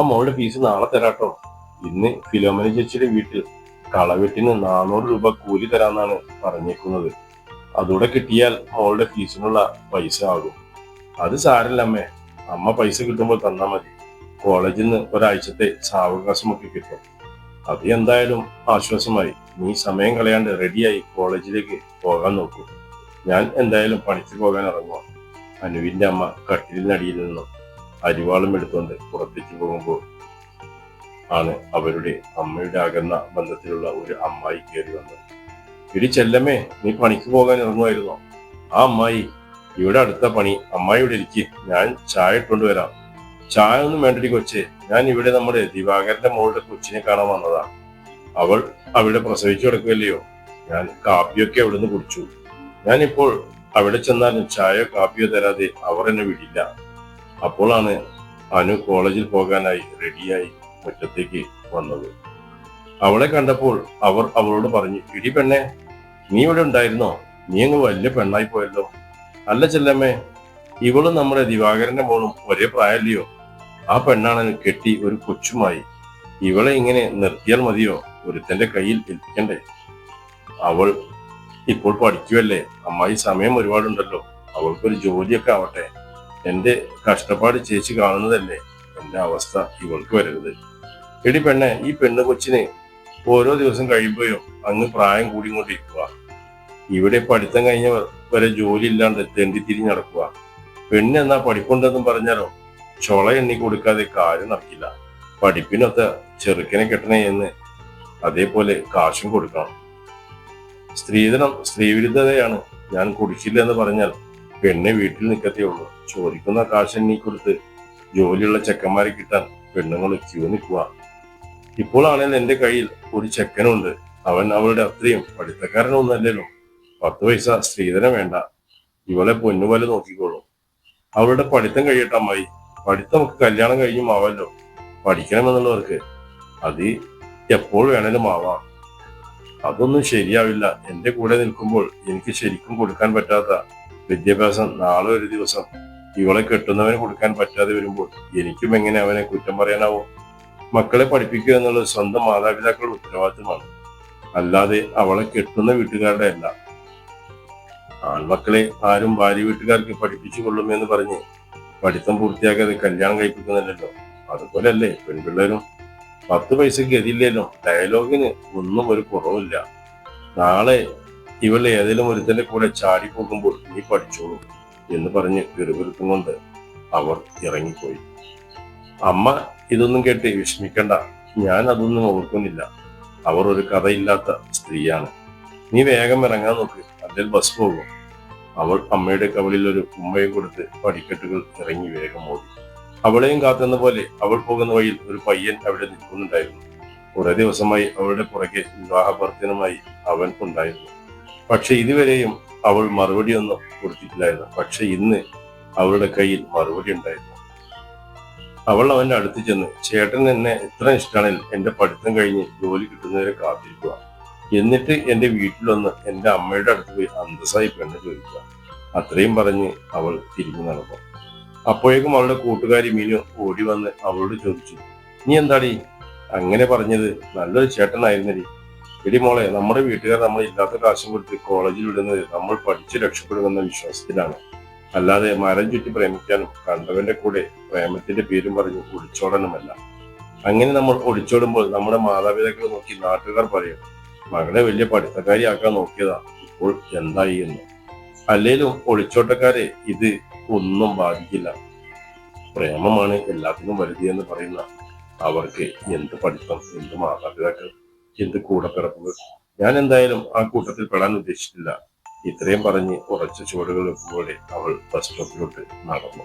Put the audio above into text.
അമ്മ മോളുടെ ഫീസ് നാളെ തരാട്ടോ. ഇന്ന് ഫിലോമന ചേച്ചിയുടെ വീട്ടിൽ കളവെട്ടിന് നാനൂറ് രൂപ കൂലി തരാന്നാണ് പറഞ്ഞേക്കുന്നത്. അതോടെ കിട്ടിയാൽ മോളുടെ ഫീസിനുള്ള പൈസ ആകും. അത് സാരല്ല അമ്മേ. അമ്മ പൈസ കിട്ടുമ്പോൾ തന്നാ മതി. കോളേജിൽ നിന്ന് ഒരാഴ്ചത്തെ സാവകാശമൊക്കെ കിട്ടും. അത് എന്തായാലും ആശ്വാസമായി. നീ സമയം കളയാണ്ട് റെഡിയായി കോളേജിലേക്ക് പോകാൻ നോക്കൂ. ഞാൻ എന്തായാലും പണിക്ക് പോകാൻ ഇറങ്ങുക അനുവിന്റെ അമ്മ കട്ടിലിനടിയിൽ നിന്നും. അരിവാളും എടുത്തുകൊണ്ട് പുറത്തേക്ക് പോകുമ്പോൾ ആണ് അവരുടെ അമ്മയുടെ അകന്ന ബന്ധത്തിലുള്ള ഒരു അമ്മായി കയറി വന്നത്. ഇടി ചെല്ലമ്മേ നീ പണിക്ക് പോകാൻ ഇറങ്ങുമായിരുന്നോ? ആ അമ്മായി ഇവിടെ അടുത്ത പണി. അമ്മായിയുടെ ഇരിക്ക്. ഞാൻ ചായ ഇട്ടുകൊണ്ട് വരാം. ചായ ഒന്നും വേണ്ടടി കൊച്ചേ. ഞാൻ ഇവിടെ നമ്മുടെ ദിവാകരന്റെ മോളുടെ കൊച്ചിനെ കാണാൻ വന്നതാ. അവൾ അവിടെ പ്രസവിച്ചു കിടക്കുകയല്ലയോ? ഞാൻ കാപ്പിയൊക്കെ അവിടുന്ന് കുടിച്ചു. ഞാനിപ്പോൾ അവിടെ ചെന്നാലും ചായയോ കാപ്പിയോ തരാതെ അവർ എന്നെ വിടില്ല. അപ്പോഴാണ് അനു കോളേജിൽ പോകാനായി റെഡിയായി മുറ്റത്തേക്ക് വന്നത്. അവളെ കണ്ടപ്പോൾ അവർ അവളോട് പറഞ്ഞു ഇടി പെണ്ണെ നീ ഇവിടെ ഉണ്ടായിരുന്നോ? നീ അങ്ങ് വലിയ പെണ്ണായി പോയല്ലോ. അല്ല ചെല്ലമ്മേ ഇവളും നമ്മുടെ ദിവാകരന്റെ മോളും ഒരേ പ്രായമല്ലയോ ആ പെണ്ണാണ് കെട്ടി ഒരു കൊച്ചുമായി. ഇവളെ ഇങ്ങനെ നിർത്തിയാൽ മതിയോ? ഒരുത്തന്റെ കയ്യിൽ ഏൽപ്പിക്കണ്ടേ? അവൾ ഇപ്പോൾ പഠിക്കുമല്ലേ അമ്മായി സമയം ഒരുപാടുണ്ടല്ലോ. അവൾക്കൊരു ജോലിയൊക്കെ ആവട്ടെ. എന്റെ കഷ്ടപ്പാട് ചേച്ചി കാണുന്നതല്ലേ എന്റെ അവസ്ഥ ഇവൾക്ക് വരരുത്. എടി പെണ്ണെ ഈ പെണ്ണ് കൊച്ചിനെ ഓരോ ദിവസം കഴിയുമ്പോഴും അങ്ങ് പ്രായം കൂടിക്കൊണ്ടിരിക്കുക ഇവിടെ പഠിത്തം കഴിഞ്ഞവർ വരെ ജോലി ഇല്ലാണ്ട് തെണ്ടി തിരിഞ്ഞ് നടക്കുക പെണ്ണെന്നാ പഠിപ്പുണ്ടെന്നും പറഞ്ഞാലോ ചൊള എണ്ണി കൊടുക്കാതെ കാര്യം നടക്കില്ല. പഠിപ്പിനൊത്ത ചെറുക്കനെ കെട്ടണേ എന്ന് അതേപോലെ കാശും കൊടുക്കണം. സ്ത്രീധനം സ്ത്രീവിരുദ്ധതയാണ് ഞാൻ കുടിച്ചില്ല എന്ന് പറഞ്ഞാൽ പെണ്ണ് വീട്ടിൽ നിൽക്കത്തേ ഉള്ളൂ. ചോദിക്കുന്ന കാശ് എണ്ണി കൊടുത്ത് ജോലിയുള്ള ചെക്കന്മാരെ കിട്ടാൻ പെണ്ണുങ്ങൾ ക്യൂ നിൽക്കുക ഇപ്പോഴാണെങ്കിൽ എന്റെ കയ്യിൽ ഒരു ചെക്കനുണ്ട്. അവൻ അവളുടെ അത്രയും പഠിത്തക്കാരനൊന്നല്ലല്ലോ പത്ത് പൈസ സ്ത്രീധനം വേണ്ട. ഇവളെ പൊന്നുപോലെ നോക്കിക്കോളും. അവളുടെ പഠിത്തം കഴിയട്ടെ അമ്മായി. നമുക്ക് കല്യാണം കഴിഞ്ഞും ആവാമല്ലോ പഠിക്കണമെന്നുള്ളവർക്ക് അത് എപ്പോൾ വേണേലും ആവാം. അതൊന്നും ശരിയാവില്ല. എന്റെ കൂടെ നിൽക്കുമ്പോൾ എനിക്ക് ശരിക്കും കൊടുക്കാൻ പറ്റാത്ത വിദ്യാഭ്യാസം നാളെ ഒരു ദിവസം ഇവളെ കെട്ടുന്നവന് കൊടുക്കാൻ പറ്റാതെ വരുമ്പോൾ എനിക്കും എങ്ങനെ അവനെ കുറ്റം പറയാനാവും? മക്കളെ പഠിപ്പിക്കുക എന്നുള്ളത് സ്വന്തം മാതാപിതാക്കളുടെ ഉത്തരവാദിത്തമാണ്. അല്ലാതെ അവളെ കെട്ടുന്ന വീട്ടുകാരുടെ അല്ല. ആൺമക്കളെ ആരും ഭാര്യ വീട്ടുകാർക്ക് പഠിപ്പിച്ചു കൊള്ളുമെന്ന് പറഞ്ഞ് പഠിത്തം പൂർത്തിയാക്കാതെ കല്യാണം കഴിപ്പിക്കുന്നില്ലല്ലോ. അതുപോലല്ലേ പെൺപിള്ളേരും. പത്ത് പൈസക്ക് ഗതിയില്ലല്ലോ. ഡയലോഗിന് ഒന്നും ഒരു കുറവില്ല നാളെ ഇവൾ ഏതെങ്കിലും ഒരുത്തന്റെ കൂടെ ചാടി പോകുമ്പോൾ നീ പഠിച്ചോളൂ എന്ന് പറഞ്ഞ് പിറുപിറുത്തും കൊണ്ട് അവർ ഇറങ്ങിപ്പോയി. അമ്മ ഇതൊന്നും കേട്ട് വിഷമിക്കണ്ട. ഞാൻ അതൊന്നും ഓർക്കുന്നില്ല. അവർ ഒരു കഥയില്ലാത്ത സ്ത്രീയാണ്. നീ വേഗം ഇറങ്ങാൻ നോക്ക്. അതിൽ ബസ് പോകും. അവൾ അമ്മയുടെ കവളിൽ ഒരു ഉമ്മയും കൊടുത്ത് പടിക്കെട്ടുകൾ ഇറങ്ങി വേഗം ഓടി. അവളെയും കാത്തുന്ന പോലെ അവൾ പോകുന്ന വഴിയിൽ ഒരു പയ്യൻ അവിടെ നിൽക്കുന്നുണ്ടായിരുന്നു. കുറെ ദിവസമായി അവളുടെ പുറകെ വിവാഹപ്രവർത്തനമായി അവൻ ഉണ്ടായിരുന്നു. പക്ഷെ ഇതുവരെയും അവൾ മറുപടിയൊന്നും കൊടുത്തിട്ടില്ലായിരുന്നു. പക്ഷെ ഇന്ന് അവളുടെ കയ്യിൽ മറുപടി ഉണ്ടായിരുന്നു. അവൾ അവന്റെ അടുത്ത് ചെന്ന് ചേട്ടൻ എന്നെ ഇത്ര ഇഷ്ടമാണെങ്കിൽ എന്റെ പഠിത്തം കഴിഞ്ഞ് ജോലി കിട്ടുന്നവരെ കാത്തിരിക്കുക. എന്നിട്ട് എന്റെ വീട്ടിലൊന്ന് എന്റെ അമ്മയുടെ അടുത്ത് പോയി അന്തസ്സായി പെണ്ണ് ചോദിക്കുക. അത്രയും പറഞ്ഞ് അവൾ തിരിഞ്ഞു നടന്നു. അപ്പോഴേക്കും അവളുടെ കൂട്ടുകാരി മീനു ഓടി വന്ന് അവളോട് ചോദിച്ചു നീ എന്താടി? അങ്ങനെ പറഞ്ഞത് നല്ലൊരു ചേട്ടനായിരുന്നടി. എടി നമ്മുടെ വീട്ടുകാർ നമ്മൾ ഇല്ലാത്ത കാശും കൊടുത്ത് കോളേജിൽ വിടുന്നത് നമ്മൾ പഠിച്ച് രക്ഷപ്പെടുമെന്ന വിശ്വാസത്തിലാണ്. അല്ലാതെ മരം ചുറ്റി പ്രേമിക്കാനും കണ്ടവന്റെ കൂടെ പ്രേമത്തിന്റെ പേരും പറഞ്ഞ് ഒളിച്ചോടാനുമല്ല. അങ്ങനെ നമ്മൾ ഒളിച്ചോടുമ്പോൾ നമ്മുടെ മാതാപിതാക്കൾ നോക്കി നാട്ടുകാർ പറയും മകളെ വലിയ പഠിത്തക്കാരിയാക്കാൻ നോക്കിയതാ ഇപ്പോൾ എന്തായി എന്ന്? അല്ലെങ്കിലും ഒളിച്ചോട്ടക്കാരെ ഇത് ഒന്നും ബാധിക്കില്ല. പ്രേമമാണ് എല്ലാത്തിനും വലുതിയെന്ന് പറയുന്ന അവർക്ക് എന്ത് പഠിത്തം എന്ത് മാതാപിതാക്കൾ? എന്ത് കൂടപ്പിറപ്പുകൾ ഞാൻ എന്തായാലും ആ കൂട്ടത്തിൽ പെടാൻ ഉദ്ദേശിച്ചിട്ടില്ല. ഇത്രയും പറഞ്ഞ് ഉറച്ച ചുവടുകൾ വെക്കുമ്പോഴേ അവൾ ബസ് സ്റ്റോപ്പിലോട്ട് നടന്നു.